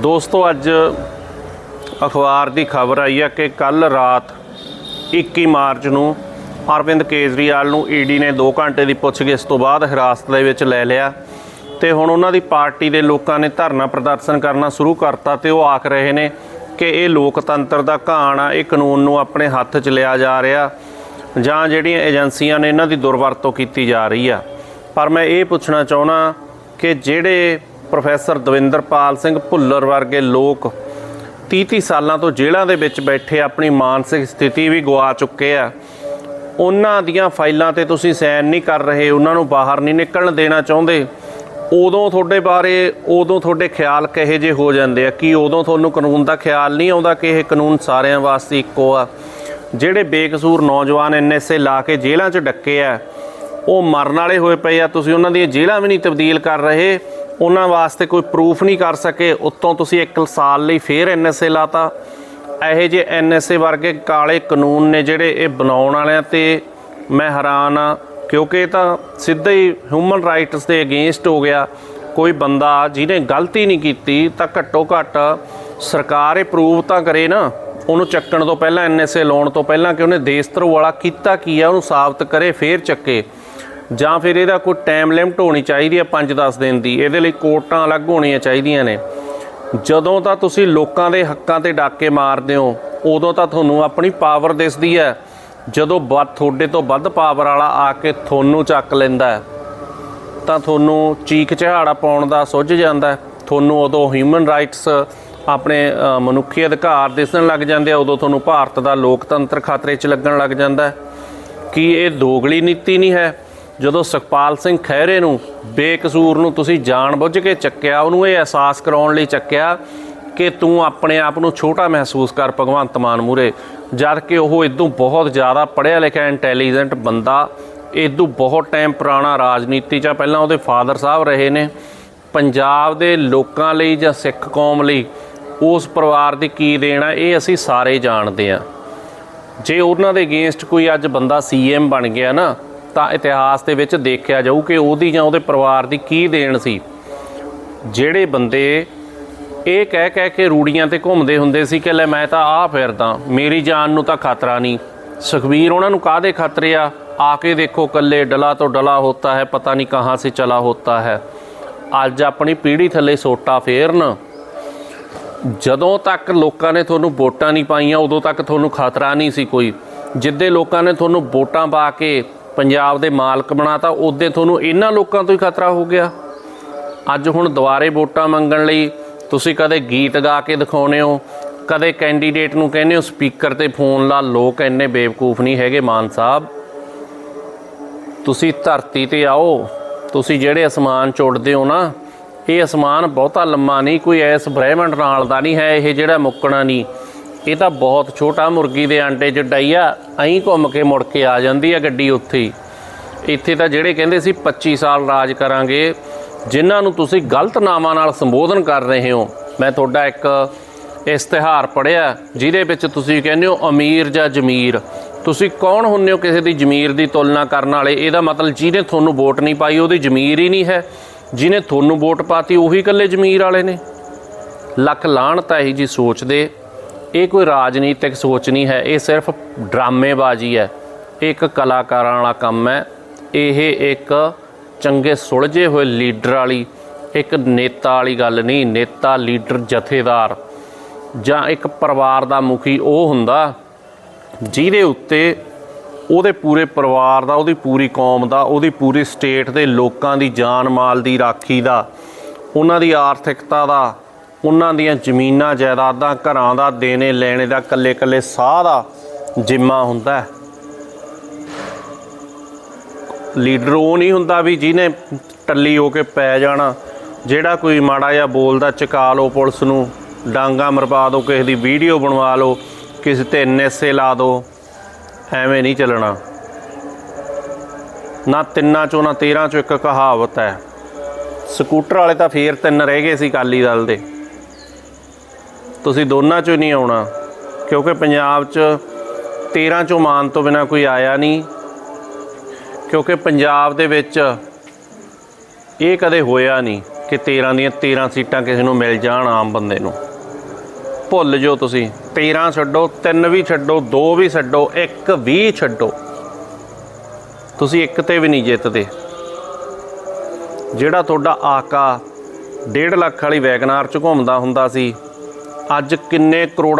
ਦੋਸਤੋ, ਅੱਜ ਅਖਬਾਰ ਦੀ ਖਬਰ ਆਈ ਹੈ ਕਿ ਕੱਲ ਰਾਤ 21 ਮਾਰਚ ਨੂੰ ਅਰਵਿੰਦ ਕੇਜਰੀਵਾਲ ਨੂੰ ਈਡੀ ਨੇ 2 ਘੰਟੇ ਦੀ ਪੁੱਛਗਿੱਛ ਤੋਂ ਬਾਅਦ ਹਿਰਾਸਤ ਦੇ ਵਿੱਚ ਲੈ ਲਿਆ ਤੇ ਹੁਣ ਉਹਨਾਂ ਦੀ ਪਾਰਟੀ ਦੇ ਲੋਕਾਂ ਨੇ ਧਰਨਾ ਪ੍ਰਦਰਸ਼ਨ ਕਰਨਾ ਸ਼ੁਰੂ ਕਰਤਾ ਤੇ ਉਹ ਆਖ ਰਹੇ ਨੇ ਕਿ ਇਹ ਲੋਕਤੰਤਰ ਦਾ ਘਾਣ ਆ, ਇਹ ਕਾਨੂੰਨ ਨੂੰ ਆਪਣੇ ਹੱਥ 'ਚ ਲਿਆ ਜਾ ਰਿਹਾ ਜਾਂ ਜਿਹੜੀਆਂ ਏਜੰਸੀਆਂ ਨੇ ਇਹਨਾਂ ਦੀ ਦੁਰਵਰਤੋਂ ਕੀਤੀ ਜਾ ਰਹੀ ਆ। ਪਰ ਮੈਂ ਇਹ ਪੁੱਛਣਾ ਚਾਹੁੰਦਾ ਕਿ ਜਿਹੜੇ ਪ੍ਰੋਫੈਸਰ ਦਵਿੰਦਰਪਾਲ ਸਿੰਘ ਭੁੱਲਰ ਵਰਗੇ ਲੋਕ 30-30 ਸਾਲਾਂ ਤੋਂ ਜੇਲ੍ਹਾਂ ਦੇ ਵਿੱਚ ਬੈਠੇ ਆਪਣੀ ਮਾਨਸਿਕ ਸਥਿਤੀ ਵੀ ਗਵਾ ਚੁੱਕੇ ਆ। ਉਹਨਾਂ ਦੀਆਂ ਫਾਈਲਾਂ ਤੇ ਤੁਸੀਂ ਸਾਈਨ ਨਹੀਂ ਕਰ ਰਹੇ, ਉਹਨਾਂ ਨੂੰ ਬਾਹਰ ਨਹੀਂ ਨਿਕਲਣ ਦੇਣਾ ਚਾਹੁੰਦੇ। ਉਦੋਂ ਤੁਹਾਡੇ ਬਾਰੇ, ਉਦੋਂ ਤੁਹਾਡੇ ਖਿਆਲ ਕਹੇ ਜੇ ਹੋ ਜਾਂਦੇ ਆ? ਕਿ ਉਦੋਂ ਤੁਹਾਨੂੰ ਕਾਨੂੰਨ ਦਾ ਖਿਆਲ ਨਹੀਂ ਆਉਂਦਾ ਕਿ ਇਹ ਕਾਨੂੰਨ ਸਾਰਿਆਂ ਵਾਸਤੇ ਇੱਕੋ ਆ? ਜਿਹੜੇ ਬੇਕਸੂਰ ਨੌਜਵਾਨ ਐਨਐਸਏ ਲਾ ਕੇ ਜੇਲ੍ਹਾਂ 'ਚ ਡੱਕੇ ਆ, ਉਹ ਮਰਨ ਵਾਲੇ ਹੋਏ ਪਏ ਆ। ਤੁਸੀਂ ਉਹਨਾਂ ਦੀਆਂ ਜੇਲ੍ਹਾਂ ਵੀ ਨਹੀਂ ਤਬਦੀਲ ਕਰ ਰਹੇ। ਉਹਨਾਂ ਵਾਸਤੇ ਕੋਈ ਪ੍ਰੂਫ ਨਹੀਂ ਕਰ ਸਕੇ। ਉੱਤੋਂ ਤੁਸੀਂ 1 ਸਾਲ ਲਈ ਫੇਰ ਐਨਐਸਏ ਲਾਤਾ। ਇਹੋ ਜਿਹੇ ਐਨਐਸਏ ਵਰਗੇ ਕਾਲੇ ਕਾਨੂੰਨ ਨੇ ਜਿਹੜੇ ਇਹ ਬਣਾਉਣ ਵਾਲਿਆਂ ਤੇ ਮੈਂ ਹੈਰਾਨ ਆ ਕਿਉਂਕਿ ਇਹ ਤਾਂ ਸਿੱਧਾ ਹੀ ਹਿਊਮਨ ਰਾਈਟਸ ਦੇ ਅਗੇਂਸਟ ਹੋ ਗਿਆ। ਕੋਈ ਬੰਦਾ ਜਿਹਨੇ ਗਲਤੀ ਨਹੀਂ ਕੀਤੀ ਤਾਂ ਘੱਟੋ ਘੱਟ ਸਰਕਾਰ ਇਹ ਪ੍ਰੂਵ ਤਾਂ ਕਰੇ ਨਾ। ਉਹਨੂੰ ਚੱਕਣ ਤੋਂ ਪਹਿਲਾਂ ਐਨਐਸਏ ਲਾਉਣ ਤੋਂ ਪਹਿਲਾਂ ਕਿ ਉਹਨੇ ਦੇਸ਼ ਧਰੋ ਵਾਲਾ ਕੀਤਾ ਕੀ ਆ, ਉਹਨੂੰ ਸਾਬਤ ਕਰੇ, ਫੇਰ ਚੱਕੇ। ਜਾਂ ਫਿਰ ਇਹਦਾ ਕੋਈ ਟਾਈਮ ਲਿਮਟ ਹੋਣੀ ਚਾਹੀਦੀ ਹੈ 5-10 ਦਿਨ ਦੀ, ਇਹਦੇ ਲਈ ਕੋਰਟਾਂ ਅਲੱਗ ਹੋਣੀਆਂ ਚਾਹੀਦੀਆਂ ਨੇ। ਜਦੋਂ ਤਾਂ ਤੁਸੀਂ ਲੋਕਾਂ ਦੇ ਹੱਕਾਂ ਤੇ ਡਾਕੇ ਮਾਰਦੇ ਹੋ, ਉਦੋਂ ਤਾਂ ਤੁਹਾਨੂੰ ਆਪਣੀ ਪਾਵਰ ਦਿਸਦੀ ਹੈ। ਜਦੋਂ ਵੱਧ ਤੁਹਾਡੇ ਤੋਂ ਵੱਧ ਪਾਵਰ ਵਾਲਾ ਆ ਕੇ ਤੁਹਾਨੂੰ ਚੱਕ ਲੈਂਦਾ ਤਾਂ ਤੁਹਾਨੂੰ ਚੀਕ ਝਹਾੜਾ ਪਾਉਣ ਦਾ ਸੁੱਝ ਜਾਂਦਾ ਤੁਹਾਨੂੰ ਉਦੋਂ ਹਿਊਮਨ ਰਾਈਟਸ ਆਪਣੇ ਮਨੁੱਖੀ ਅਧਿਕਾਰ ਦਿਸਣ ਲੱਗ ਜਾਂਦੇ ਆ, ਉਦੋਂ ਤੁਹਾਨੂੰ ਭਾਰਤ ਦਾ ਲੋਕਤੰਤਰ ਖਤਰੇ 'ਚ ਲੱਗਣ ਲੱਗ ਜਾਂਦਾ ਕੀ ਇਹ ਦੋਗਲੀ ਨੀਤੀ ਨਹੀਂ ਹੈ? ਜਦੋਂ ਸੁਖਪਾਲ ਸਿੰਘ ਖਹਿਰੇ ਨੂੰ, ਬੇਕਸੂਰ ਨੂੰ ਤੁਸੀਂ ਜਾਣਬੁੱਝ ਕੇ ਚੱਕਿਆ, ਉਹਨੂੰ ਇਹ ਅਹਿਸਾਸ ਕਰਾਉਣ ਲਈ ਚੱਕਿਆ ਕਿ ਤੂੰ ਆਪਣੇ ਆਪ ਨੂੰ ਛੋਟਾ ਮਹਿਸੂਸ ਕਰ ਭਗਵੰਤ ਮਾਨ ਮੂਰੇ ਜਦ ਕਿ ਉਹ ਇਦੋਂ ਬਹੁਤ ਜ਼ਿਆਦਾ ਪੜ੍ਹਿਆ ਲਿਖਿਆ ਇੰਟੈਲੀਜੈਂਟ ਬੰਦਾ, ਇਦੋਂ ਬਹੁਤ ਟਾਈਮ ਪੁਰਾਣਾ ਰਾਜਨੀਤੀ 'ਚ ਆ। ਪਹਿਲਾਂ ਉਹਦੇ ਫਾਦਰ ਸਾਹਿਬ ਰਹੇ ਨੇ ਪੰਜਾਬ ਦੇ ਲੋਕਾਂ ਲਈ ਜਾਂ ਸਿੱਖ ਕੌਮ ਲਈ ਉਸ ਪਰਿਵਾਰ ਦੀ ਕੀ ਦੇਣਾ ਇਹ ਅਸੀਂ ਸਾਰੇ ਜਾਣਦੇ ਹਾਂ ਜੇ ਉਹਨਾਂ ਦੇ ਅਗੇਂਸਟ ਕੋਈ ਅੱਜ ਬੰਦਾ ਸੀਐਮ ਬਣ ਗਿਆ ਨਾ ਤਾਂ ਇਤਿਹਾਸ ਦੇ ਵਿੱਚ ਦੇਖਿਆ ਜਾਊ ਕਿ ਉਹਦੀ ਜਾਂ ਉਹਦੇ ਪਰਿਵਾਰ ਦੀ ਕੀ ਦੇਣ ਸੀ। ਜਿਹੜੇ ਬੰਦੇ ਇਹ ਕਹਿ ਕਹਿ ਕੇ ਰੂੜੀਆਂ ਤੇ ਘੁੰਮਦੇ ਹੁੰਦੇ ਸੀ ਕਿ ਲੈ ਮੈਂ ਤਾਂ ਆ ਫਿਰਦਾ, ਮੇਰੀ ਜਾਨ ਨੂੰ ਤਾਂ ਖਤਰਾ ਨਹੀਂ। ਸੁਖਬੀਰ ਉਹਨਾਂ ਨੂੰ ਕਾਹਦੇ ਖਤਰੇ ਆ? ਆ ਕੇ ਦੇਖੋ ਕੱਲੇ ਡਲਾ ਤੋਂ ਡਲਾ ਹੋਤਾ ਹੈ, ਪਤਾ ਨਹੀਂ ਕਹਾਂ ਸੇ ਚਲਾ ਹੋਤਾ ਹੈ। ਅੱਜ ਆਪਣੀ ਪੀੜ੍ਹੀ ਥੱਲੇ ਸੋਟਾ ਫੇਰਨ। ਜਦੋਂ ਤੱਕ ਲੋਕਾਂ ਨੇ ਤੁਹਾਨੂੰ ਵੋਟਾਂ ਨਹੀਂ ਪਾਈਆਂ, ਉਦੋਂ ਤੱਕ ਤੁਹਾਨੂੰ ਖਤਰਾ ਨਹੀਂ ਸੀ ਕੋਈ। ਜਿੱਦੇ ਲੋਕਾਂ ਨੇ ਤੁਹਾਨੂੰ ਵੋਟਾਂ ਪਾ ਕੇ ਪੰਜਾਬ ਦੇ ਮਾਲਕ ਬਣਾਤਾ ਉਦੋਂ ਤੁਹਾਨੂੰ ਇਹਨਾਂ ਲੋਕਾਂ ਤੋਂ ਹੀ ਖਤਰਾ ਹੋ ਗਿਆ। ਅੱਜ ਹੁਣ ਦੁਬਾਰੇ ਵੋਟਾਂ ਮੰਗਣ ਲਈ ਤੁਸੀਂ ਕਦੇ ਗੀਤ ਗਾ ਕੇ ਦਿਖਾਉਨੇ ਹੋ, ਕਦੇ ਕੈਂਡੀਡੇਟ ਨੂੰ ਕਹਿੰਦੇ ਹੋ ਸਪੀਕਰ ਤੇ ਫੋਨ ਲਾ, ਲੋਕ ਇੰਨੇ ਬੇਵਕੂਫ ਨਹੀਂ ਹੈਗੇ, ਮਾਨ ਸਾਹਿਬ। ਤੁਸੀਂ ਧਰਤੀ ਤੇ ਆਓ, ਤੁਸੀਂ ਜਿਹੜੇ ਅਸਮਾਨ ਚ ਹੋ ਨਾ, ਇਹ ਅਸਮਾਨ ਬਹੁਤਾ ਲੰਮਾ ਨਹੀਂ, ਕੋਈ ਐਸ ਬ੍ਰਹਿਮੰਡ ਨਾਲ ਦਾ ਨਹੀਂ ਹੈ, ਇਹ ਜਿਹੜਾ ਮੁੱਕਣਾ ਨਹੀਂ। ਇਹ ਤਾਂ ਬਹੁਤ ਛੋਟਾ ਮੁਰਗੀ ਦੇ ਆਂਡੇ ਜੱਡਾ ਹੀ ਆ ਐਂ ਘੁੰਮ ਕੇ ਮੁੜ ਕੇ ਆ ਜਾਂਦੀ ਆ ਗੱਡੀ ਉੱਥੇ ਹੀ। ਇੱਥੇ ਤਾਂ ਜਿਹੜੇ ਕਹਿੰਦੇ ਸੀ 25 ਸਾਲ ਰਾਜ ਕਰਾਂਗੇ, ਜਿਨ੍ਹਾਂ ਨੂੰ ਤੁਸੀਂ ਗਲਤ ਨਾਵਾਂ ਨਾਲ ਸੰਬੋਧਨ ਕਰ ਰਹੇ ਹੋ, ਮੈਂ ਤੁਹਾਡਾ ਇੱਕ ਇਸ਼ਤਿਹਾਰ ਪੜਿਆ ਜਿਹਦੇ ਵਿੱਚ ਤੁਸੀਂ ਕਹਿੰਦੇ ਹੋ ਅਮੀਰ ਜਾਂ ਜ਼ਮੀਰ। ਤੁਸੀਂ ਕੌਣ ਹੁੰਦੇ ਹੋ ਕਿਸੇ ਦੀ ਜ਼ਮੀਰ ਦੀ ਤੁਲਨਾ ਕਰਨ ਵਾਲੇ? ਇਹਦਾ ਮਤਲਬ ਜਿਹਨੇ ਤੁਹਾਨੂੰ ਵੋਟ ਨਹੀਂ ਪਾਈ, ਉਹਦੀ ਜ਼ਮੀਰ ਹੀ ਨਹੀਂ ਹੈ। ਜਿਹਨੇ ਤੁਹਾਨੂੰ ਵੋਟ ਪਾਤੀ, ਉਹੀ ਇਕੱਲੇ ਜ਼ਮੀਰ ਵਾਲੇ ਨੇ। ਲੱਖ ਲਾਹਣ ਤਾਂ ਹੈ ਜੀ ਸੋਚਦੇ ਇਹ ਕੋਈ ਰਾਜਨੀਤਿਕ ਸੋਚ ਨਹੀਂ ਹੈ, ਇਹ ਸਿਰਫ ਡਰਾਮੇਬਾਜ਼ੀ ਹੈ। ਇਹ ਇੱਕ ਕਲਾਕਾਰਾਂ ਵਾਲਾ ਕੰਮ ਹੈ। ਇਹ ਇੱਕ ਚੰਗੇ ਸੁਲਝੇ ਹੋਏ ਲੀਡਰ ਵਾਲੀ, ਇੱਕ ਨੇਤਾ ਵਾਲੀ ਗੱਲ ਨਹੀਂ, ਨੇਤਾ, ਲੀਡਰ, ਜਥੇਦਾਰ ਜਾਂ ਇੱਕ ਪਰਿਵਾਰ ਦਾ ਮੁਖੀ ਉਹ ਹੁੰਦਾ ਜਿਹਦੇ ਉੱਤੇ ਉਹਦੇ ਪੂਰੇ ਪਰਿਵਾਰ ਦਾ, ਉਹਦੀ ਪੂਰੀ ਕੌਮ ਦਾ, ਉਹਦੀ ਪੂਰੀ ਸਟੇਟ ਦੇ ਲੋਕਾਂ ਦੀ ਜਾਨ ਮਾਲ ਦੀ ਰਾਖੀ ਦਾ, ਉਹਨਾਂ ਦੀ ਆਰਥਿਕਤਾ ਦਾ ਉਹਨਾਂ ਦੀਆਂ ਜ਼ਮੀਨਾਂ, ਜਾਇਦਾਦਾਂ, ਘਰਾਂ ਦਾ ਦੇਣੇ, ਲੈਣੇ ਦਾ ਕੱਲੇ ਕੱਲੇ ਸਾਹ ਦਾ ਜਿੰਮਾ ਹੁੰਦਾ ਹੈ। ਲੀਡਰ ਉਹ ਨਹੀਂ ਹੁੰਦਾ ਵੀ ਜਿਹਨੇ ਟੱਲੀ ਹੋ ਕੇ ਪੈ ਜਾਣਾ। ਜਿਹੜਾ ਕੋਈ ਮਾੜਾ ਜਿਹਾ ਬੋਲਦਾ, ਚਕਾ ਲਓ ਪੁਲਿਸ ਨੂੰ, ਡਾਂਗਾ ਮਰਵਾ ਦਿਓ, ਕਿਸੇ ਦੀ ਵੀਡੀਓ ਬਣਵਾ ਲਓ, ਕਿਸੇ ਤੇ ਐਨਐਸਏ ਲਾ ਦਿਓ, ਐਵੇਂ ਨਹੀਂ ਚੱਲਣਾ। ਨਾ ਤਿੰਨਾਂ ਚੋਂ, ਨਾ 13 ਚੋਂ ਇੱਕ ਕਹਾਵਤ ਹੈ। ਸਕੂਟਰ ਵਾਲੇ ਤਾਂ ਫੇਰ ਤਿੰਨ ਰਹਿ ਗਏ ਸੀ ਕਾਲੀ ਦਲ ਦੇ। ਤੁਸੀਂ ਦੋਨਾਂ ਚੋਂ ਨਹੀਂ ਆਉਣਾ, ਕਿਉਂਕਿ ਪੰਜਾਬ 'ਚ 13 ਚੋਂ ਮਾਨ ਤੋਂ ਬਿਨਾ ਕੋਈ ਆਇਆ ਨਹੀਂ। ਕਿਉਂਕਿ ਪੰਜਾਬ ਦੇ ਵਿੱਚ ਇਹ ਕਦੇ ਹੋਇਆ ਨਹੀਂ ਕਿ 13 ਦੀਆਂ 13 ਸੀਟਾਂ ਕਿਸੇ ਨੂੰ ਮਿਲ ਜਾਣ ਆਮ ਬੰਦੇ ਨੂੰ। ਭੁੱਲ ਜਾਓ ਤੁਸੀਂ 13 ਛੱਡੋ 3 ਵੀ ਛੱਡੋ 2 ਵੀ ਛੱਡੋ 1 ਵੀ ਛੱਡੋ। ਤੁਸੀਂ ਇੱਕ ਤੇ ਵੀ ਨਹੀਂ ਜਿੱਤਦੇ। ਜਿਹੜਾ ਤੁਹਾਡਾ ਆਕਾ 1.5 ਲੱਖ ਵਾਲੀ ਵੈਗਨਾਰ ਚ ਘੁੰਮਦਾ ਹੁੰਦਾ ਸੀ ਅੱਜ ਕਿੰਨੇ ਕਰੋੜਾਂ